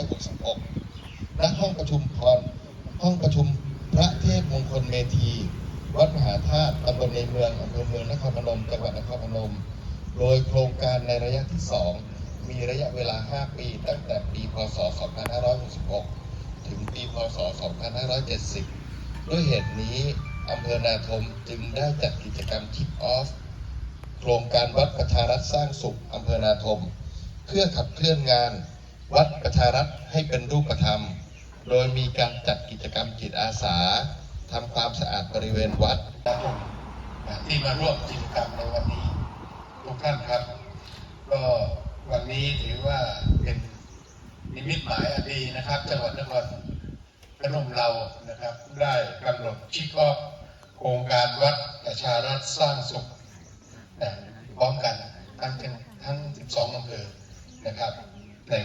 2566ณห้องประชุมพรห้องประชุมพระเทพมงคลเมธี วัดมหาธาตุตำบลในเมืองอำเภอเมืองนครพนม จังหวัดนครพนม โดยโครงการในระยะที่ 2 มีระยะเวลา 5 ปี ตั้งแต่ปีพศ 2566 ถึงปีพศ 2570 ด้วยเหตุนี้อำเภอนาทมจึงได้จัดกิจกรรมคิกออฟโครงการวัดประชารัฐสร้างสุขอำเภอนาทม เพื่อขับเคลื่อนงาน วัดประชารัฐให้เป็นรูปธรรม โดยมีการจัดกิจกรรมจิตอาสาทำความสะอาดบริเวณวัดที่มาร่วมกิจกรรมในวันนี้ ทุกท่านครับ ก็วันนี้ถือว่าเป็นนิมิตหมายอันดีนะครับจังหวัดนครพนมเรานะครับ ได้กำหนดชิกอโครงการวัดประชารัฐสร้างสุขพร้อมกันทั้งทั้ง 12อำเภอนะครับ แต่